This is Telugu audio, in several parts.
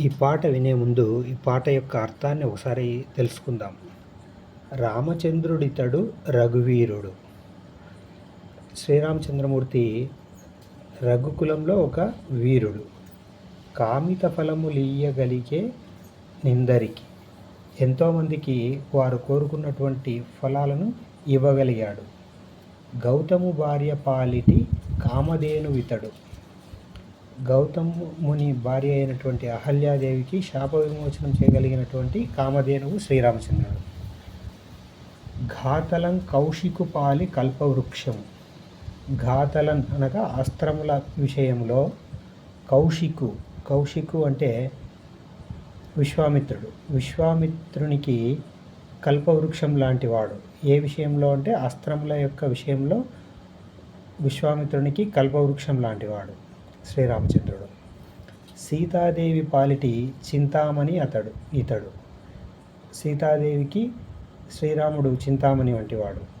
ఈ పాట వినే ముందు ఈ పాట యొక్క అర్థాన్ని ఒకసారి తెలుసుకుందాం. రామచంద్రుడితడు రఘువీరుడు. శ్రీరామచంద్రమూర్తి రఘుకులంలో ఒక వీరుడు. కామిత ఫలములియగలిగే నిందరికి ఎంతోమందికి వారు కోరుకున్నటువంటి ఫలాలను ఇవ్వగలిగాడు. గౌతము భార్య పాలిటి కామధేనువితడు. గౌతమ్ ముని భార్య అయినటువంటి అహల్యాదేవికి శాప విమోచనం చేయగలిగినటువంటి కామధేనువు శ్రీరామచంద్రుడు. ఘాతలం కౌశికు పాలి ఘాతలం అనగా అస్త్రముల విషయంలో కౌశికు కౌశికు అంటే విశ్వామిత్రుడు. విశ్వామిత్రునికి కల్పవృక్షం లాంటి వాడు ఏ విషయంలో అంటే అస్త్రముల యొక్క విషయంలో విశ్వామిత్రునికి కల్పవృక్షం లాంటివాడు. శ్రీరామచంద్రుడు. సీతాదేవి పాలిటి చింతామణి అతడు ఇతడు. సీతాదేవికి శ్రీరాముడు చింతామణి వంటివాడు.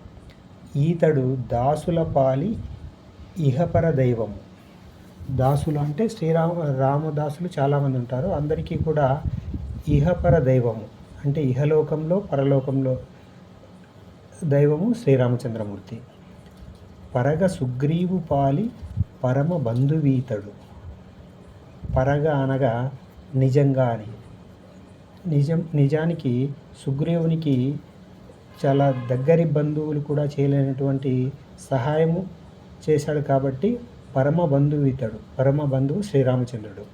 ఈతడు దాసుల పాలి ఇహపర దైవము దాసులు అంటే శ్రీరామ రామదాసులు చాలామంది ఉంటారు. అందరికీ కూడా ఇహపర దైవము అంటే ఇహలోకంలో పరలోకంలో దైవము శ్రీరామచంద్రమూర్తి. పరగ సుగ్రీవు పాలి పరమ బంధువీతడు. పరగ అనగా నిజంగా అని నిజం నిజానికి సుగ్రీవునికి చాలా దగ్గరి బంధువులు కూడా చేయలేనటువంటి సహాయము చేశాడు కాబట్టి పరమ బంధువీతడు పరమ బంధువు శ్రీరామచంద్రుడు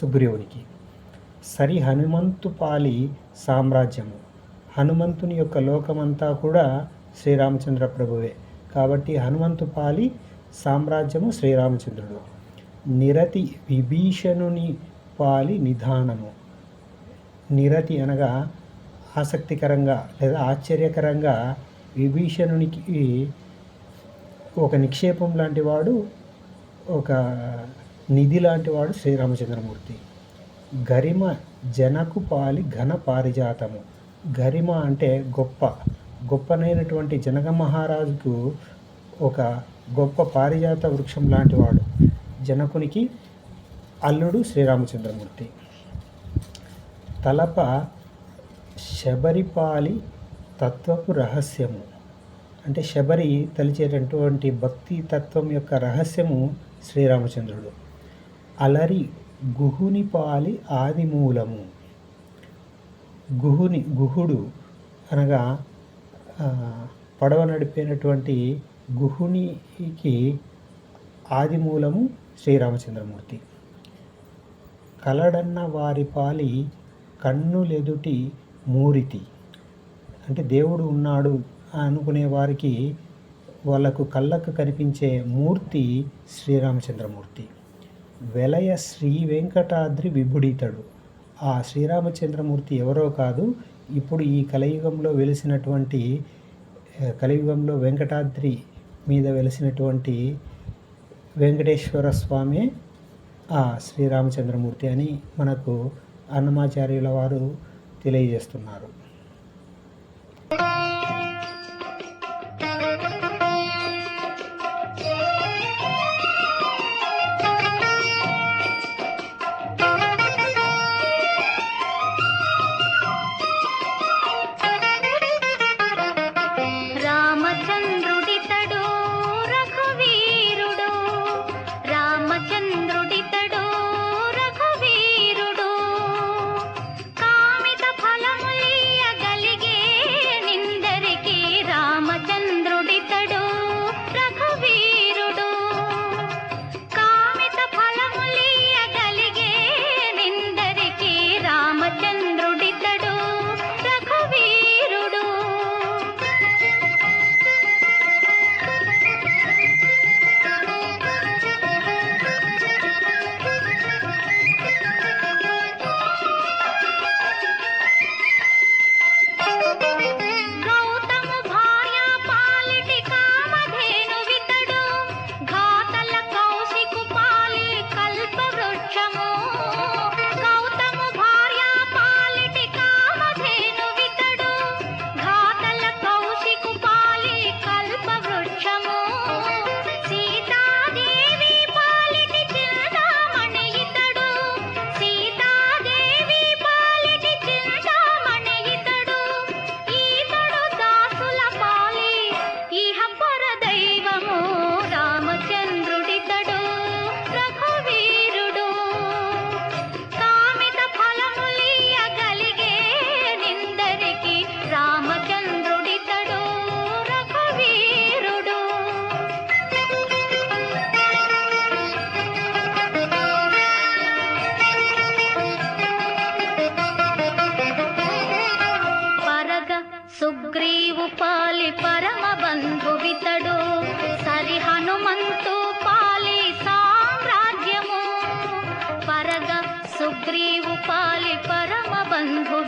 సుగ్రీవునికి. సరి హనుమంతు పాలి సామ్రాజ్యము. హనుమంతుని యొక్క లోకమంతా కూడా శ్రీరామచంద్ర ప్రభువే. కాబట్టి హనుమంతు పాలి సామ్రాజ్యము శ్రీరామచంద్రుడు. నిరతి విభీషణుని పాలి నిధానము. నిరతి అనగా ఆసక్తికరంగా లేదా ఆశ్చర్యకరంగా విభీషణునికి ఒక నిక్షేపం లాంటి వాడు ఒక నిధి లాంటి వాడు శ్రీరామచంద్రమూర్తి. గరిమ జనకు పాలి ఘన పారిజాతము. గరిమ అంటే గొప్ప. గొప్పనైనటువంటి జనక మహారాజుకు ఒక గొప్ప పారిజాత వృక్షం లాంటివాడు జనకునికి అల్లుడు శ్రీరామచంద్రమూర్తి. తలప శబరిపాలి తత్వపు రహస్యము. అంటే శబరి తలిచేటటువంటి భక్తి తత్వం యొక్క రహస్యము శ్రీరామచంద్రుడు. అలరి గుహుని పాలి గుహుని గుహుడు అనగా పడవ నడిపినటువంటి గుహునికి ఆదిమూలము శ్రీరామచంద్రమూర్తి. కలడన్న వారి పాలి కన్నులెదుటి మూరితి. అంటే దేవుడు ఉన్నాడు అనుకునే వారికి వాళ్ళకు కళ్ళకు కనిపించే మూర్తి శ్రీరామచంద్రమూర్తి. వెలయ శ్రీ వెంకటాద్రి విభుడితడు. ఆ శ్రీరామచంద్రమూర్తి ఎవరో కాదు ఇప్పుడు ఈ కలియుగంలో వెలిసినటువంటి కలియుగంలో వెంకటాద్రి మీద వెలిసినటువంటి వెంకటేశ్వర స్వామి ఆ శ్రీరామచంద్రమూర్తి అని మనకు అన్నమాచార్యుల వారు తెలియజేస్తున్నారు.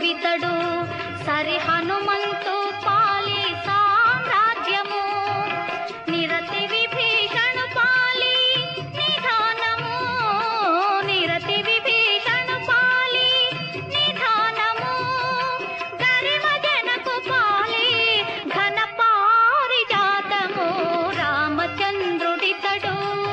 ఇతడు సరి హనుమంతు పాలి సామ్రాజ్యము. నిరతి విభీషణు పాలి నిధానము. నిరతి విభీషణు పాలి నిధానము. గరివ జనకు పాలి ఘన పారిజాతము. రామచంద్రుడితడు.